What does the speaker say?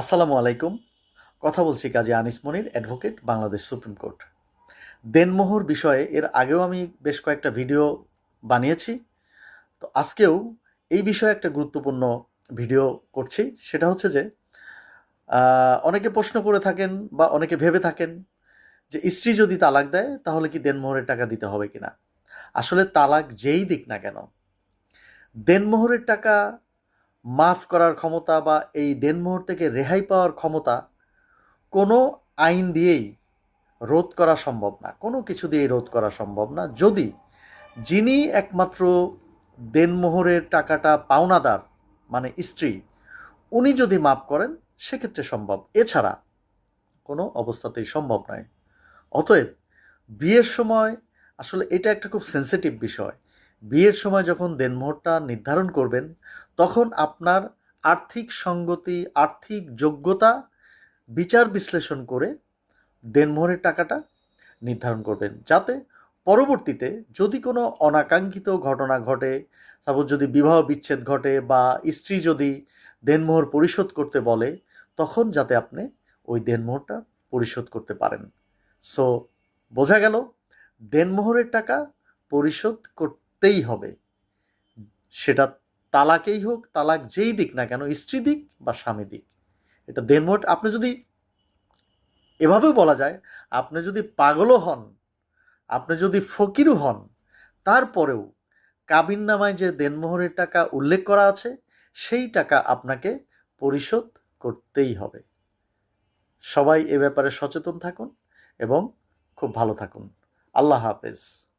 আসসালামু আলাইকুম। কথা বলছি Kazi Anis Monir, advocate, Bangladesh supreme court. দেনমোহর বিষয়ে এর আগেও আমি বেশ কয়েকটা ভিডিও বানিয়েছি। তো আজকেও এই বিষয়ে একটা গুরুত্বপূর্ণ ভিডিও করছি। সেটা হচ্ছে যে অনেকে প্রশ্ন করে থাকেন বা অনেকে ভেবে থাকেন যে, স্ত্রী যদি তালাক দেয়, তাহলে কি দেনমোহরের টাকা দিতে হবে কিনা? আসলে তালাক যেই দিক না কেন, দেনমোহরের টাকা মাফ করার ক্ষমতা বা এই দেনমোহর থেকে রেহাই পাওয়ার ক্ষমতা কোনো আইন দিয়েই রোধ করা সম্ভব না। কোনো কিছু দিয়েই রোধ করা সম্ভব না। যদি যিনি একমাত্র দেনমোহরের টাকাটা পাওনাদার মানে স্ত্রী, উনি যদি মাফ করেন, সেক্ষেত্রে সম্ভব। এছাড়া কোনো অবস্থাতেই সম্ভব নয়। অতএব বিয়ের সময় আসলে এটা একটা খুব সেন্সিটিভ বিষয়। বিয়ের সময় যখন দেনমোহরটা নির্ধারণ করবেন, তখন আপনার আর্থিক সঙ্গতি, আর্থিক যোগ্যতা বিচার বিশ্লেষণ করে দেনমোহরের টাকাটা নির্ধারণ করবেন। যাতে পরবর্তীতে যদি কোনো অনাকাঙ্ক্ষিত ঘটনা ঘটে, সাপোজ যদি বিবাহ বিচ্ছেদ ঘটে বা স্ত্রী যদি দেনমোহর পরিশোধ করতে বলে, তখন যাতে আপনি ওই দেনমোহরটা পরিশোধ করতে পারেন। সো বোঝা গেল, দেনমোহরের টাকা পরিশোধ করতেই হবে। সেটা তালাকেই হোক, তালাক যেই দিক না কেন, স্ত্রী দিক বা স্বামী দিক। এটা দেনমোট আপনি যদি এভাবেও বলা যায়, আপনি যদি পাগলও হন, আপনি যদি ফকিরও হন, তারপরেও কাবিন নামায় যে দেনমোহরের টাকা উল্লেখ করা আছে, সেই টাকা আপনাকে পরিশোধ করতেই হবে। সবাই এ ব্যাপারে সচেতন থাকুন এবং খুব ভালো থাকুন। আল্লাহ হাফেজ।